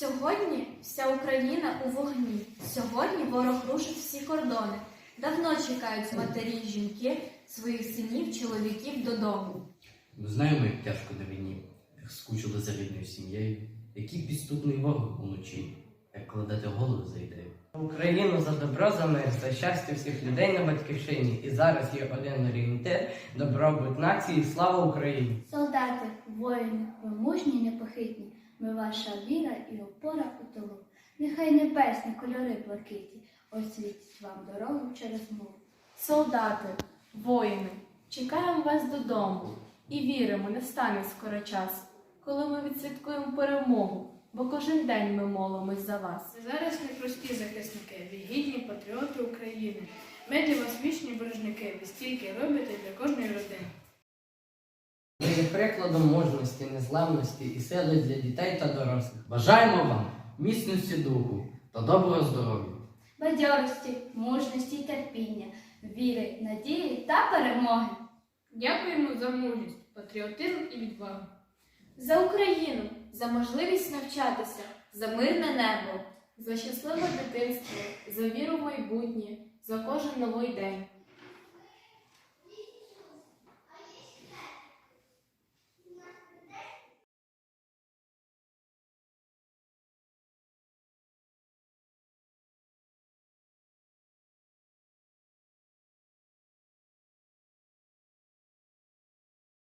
Сьогодні вся Україна у вогні. Сьогодні ворог рушить всі кордони. Давно чекають матері й жінки своїх синів, чоловіків додому. Ми знаємо, як тяжко на війні, як скучили за рідною сім'єю, який підступний ворог уночі, як кладете голову за ідею. Україну за добро, за мир, за щастя всіх людей на батьківщині. І зараз є один орієнтир, добробут нації, слава Україні! Солдати, воїни, ви мужні непохитні, ми ваша віра і опора у тилу. Нехай небесні кольори блакиті освітять вам дорогу через мову. Солдати, воїни, чекаємо вас додому і віримо, не стане скоро час, коли ми відсвяткуємо перемогу, бо кожен день ми молимось за вас. Зараз непрості захисники, ви гідні патріоти України. Ми для вас вічні боржники, ви стільки робите для кожної родини. Прикладом мужності, незламності і сили для дітей та дорослих. Бажаємо вам міцності духу та доброго здоров'я. Бадьорості, мужності й терпіння, віри, надії та перемоги. Дякуємо за мужність, патріотизм і відвагу. За Україну, за можливість навчатися, за мирне небо, за щасливе дитинство, за віру в майбутнє, за кожен новий день.